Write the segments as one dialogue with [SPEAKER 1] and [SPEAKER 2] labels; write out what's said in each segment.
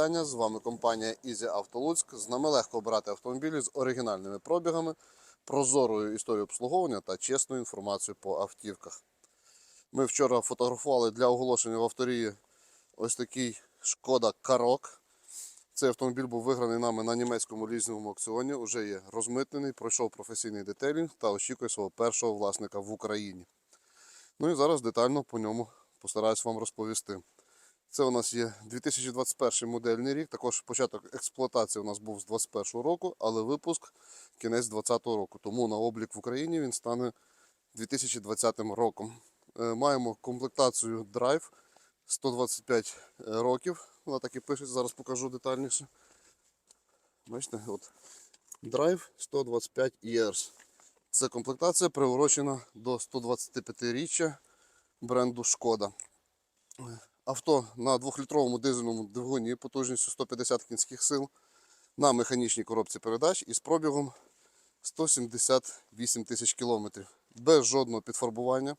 [SPEAKER 1] вітання. З вами компанія Easy Auto Луцьк. З нами легко обирати автомобілі з оригінальними пробігами, прозорою історією обслуговування та чесною інформацією по автівках. Ми вчора фотографували для оголошення в авторії ось такий Шкода Карок. Цей автомобіль був виграний нами на німецькому лізинговому аукціоні. Уже є розмитнений, пройшов професійний детейлінг та очікує свого першого власника в Україні. Ну і зараз детально по ньому постараюсь вам розповісти. Це у нас є 2021 модельний рік. Також початок експлуатації у нас був з 2021 року, але випуск кінець 2020 року. Тому на облік в Україні він стане 2020 роком. Е, Маємо комплектацію Drive 125 років. Вона так і пише, зараз покажу детальніше. Бачите, от Drive 125 Years. Це комплектація приурочена до 125-річчя бренду Шкода. Авто на 2-літровому дизельному двигуні потужністю 150 кінських сил на механічній коробці передач із пробігом 178 тисяч кілометрів. Без жодного підфарбування.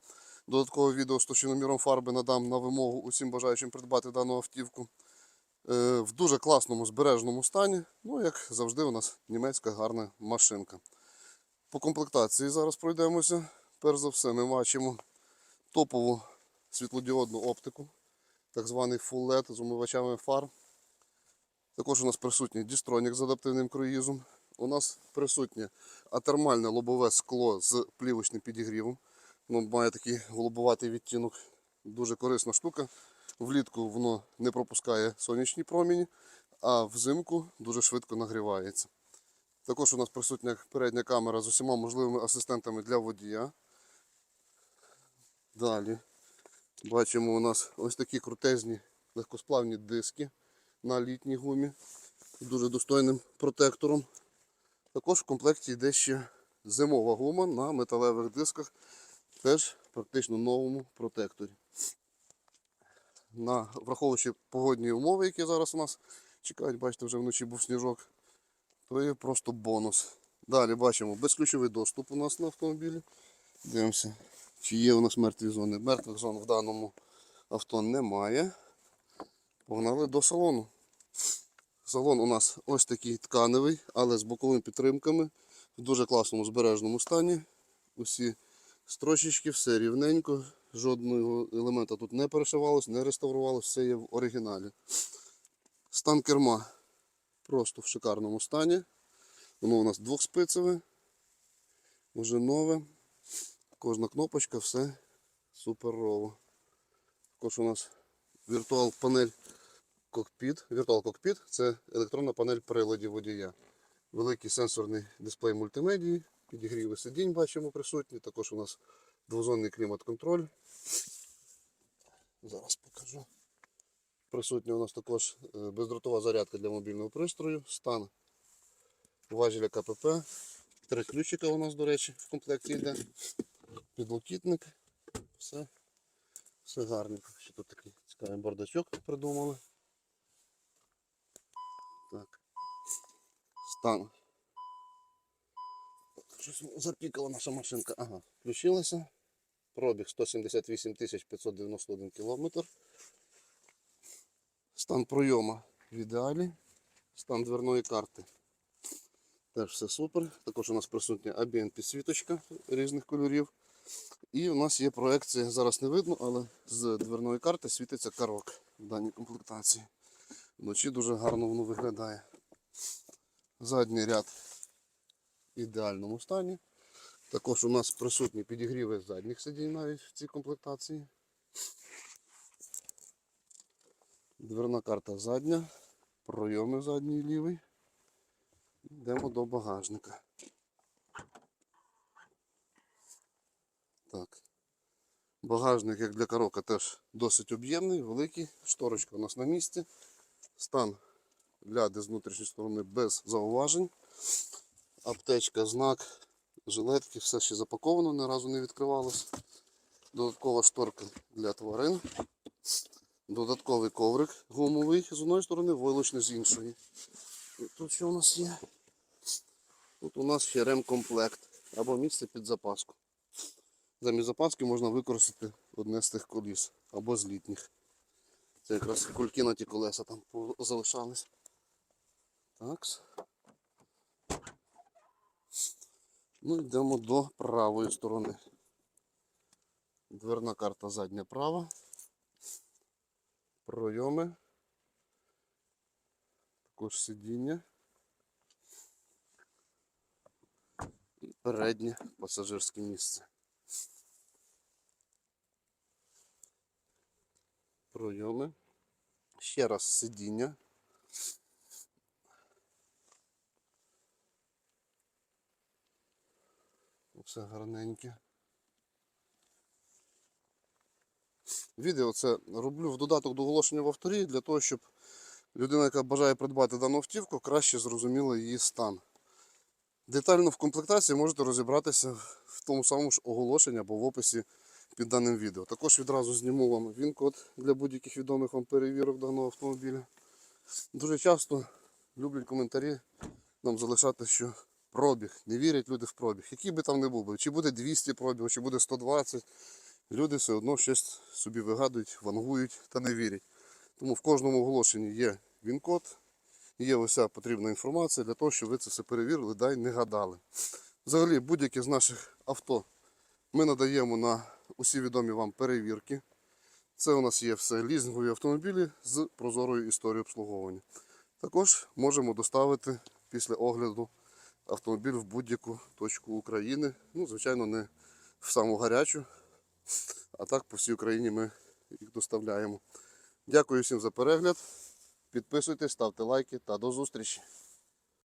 [SPEAKER 1] Додаткове відео з товщиноміром фарби надам на вимогу усім бажаючим придбати дану автівку. Е, В дуже класному збережному стані. Ну, як завжди, у нас німецька гарна машинка. По комплектації зараз пройдемося. Перш за все, ми бачимо топову світлодіодну оптику, так званий Full LED з умивачами фар. Також у нас присутній дістронік з адаптивним круїзом. У нас присутнє атермальне лобове скло з плівочним підігрівом. Воно має такий голубуватий відтінок. Дуже корисна штука. Влітку воно не пропускає сонячні промені, а взимку дуже швидко нагрівається. Також у нас присутня передня камера з усіма можливими асистентами для водія. Далі бачимо у нас ось такі крутезні легкосплавні диски на літній гумі з дуже достойним протектором. Також в комплекті йде ще зимова гума на металевих дисках, теж практично новому протекторі. На, враховуючи погодні умови, які зараз у нас чекають, бачите, вже вночі був сніжок, то є просто бонус. Далі бачимо безключовий доступ у нас на автомобілі. Дивимося, чи є у нас мертві зони. Мертвих зон в даному авто немає. Погнали до салону. Салон у нас ось такий тканевий, але з боковими підтримками в дуже класному збережному стані. Усі строчечки, все рівненько, жодного елемента тут не перешивалось, не реставрувалось, все є в оригіналі. Стан керма просто в шикарному стані. Воно у нас двохспицеве, вже нове. Кожна кнопочка, все суперово. Також у нас віртуал панель кокпіт. Віртуал кокпіт це електронна панель приладів водія. Великий сенсорний дисплей мультимедії, підігріви сидінь бачимо присутні. Також у нас двозонний клімат-контроль. Зараз покажу. Присутня у нас також е, бездротова зарядка для мобільного пристрою, стан важеля КПП. Три ключика у нас, до речі, в комплекті йде. Підлокітник. Все, все гарненько. Ще тут такий цікавий бардачок придумали. Так. Стан. Щось запікала наша машинка. Ага, включилася. Пробіг 178 591 кілометр. Стан пройома в ідеалі. Стан дверної карти. Теж все супер. Також у нас присутня ambient підсвіточка різних кольорів. І у нас є проекція, зараз не видно, але з дверної карти світиться карок в даній комплектації. Вночі дуже гарно воно виглядає. Задній ряд в ідеальному стані. Також у нас присутні підігріви задніх сидінь навіть в цій комплектації. Дверна карта задня, пройоми задній лівий. Йдемо до багажника. Так. Багажник, як для карока, теж досить об'ємний, великий. Шторочка у нас на місці. Стан ляди з внутрішньої сторони без зауважень. Аптечка, знак, жилетки, все ще запаковано, ні разу не відкривалось. Додаткова шторка для тварин. Додатковий коврик гумовий з одної сторони, войлочний з іншої. Тут що у нас є? Тут у нас ще ремкомплект або місце під запаску. Замість запаски можна використати одне з тих коліс або з літніх. Це якраз кульки на ті колеса там залишались. Такс. Ну, йдемо до правої сторони. Дверна карта задня права. Пройоми. Також сидіння. І переднє пасажирське місце. Пройоми. Ще раз сидіння. Все гарненьке. Відео це роблю в додаток до оголошення в авторі для того, щоб людина, яка бажає придбати дану автівку, краще зрозуміла її стан. Детально в комплектації можете розібратися в тому самому ж оголошенні або в описі під даним відео. Також відразу зніму вам він-код для будь-яких відомих вам перевірок даного автомобіля. Дуже часто люблять коментарі нам залишати, що пробіг, не вірять люди в пробіг. Який би там не був чи буде 200 пробігів, чи буде 120, люди все одно щось собі вигадують, вангують та не вірять. Тому в кожному оголошенні є він-код, є уся потрібна інформація для того, щоб ви це все перевірили, дай не гадали. Взагалі, будь-яке з наших авто ми надаємо на усі відомі вам перевірки. Це у нас є все лізингові автомобілі з прозорою історією обслуговування. Також можемо доставити після огляду автомобіль в будь-яку точку України. Ну, звичайно, не в саму гарячу, а так по всій Україні ми їх доставляємо. Дякую всім за перегляд. Підписуйтесь, ставте лайки та до зустрічі.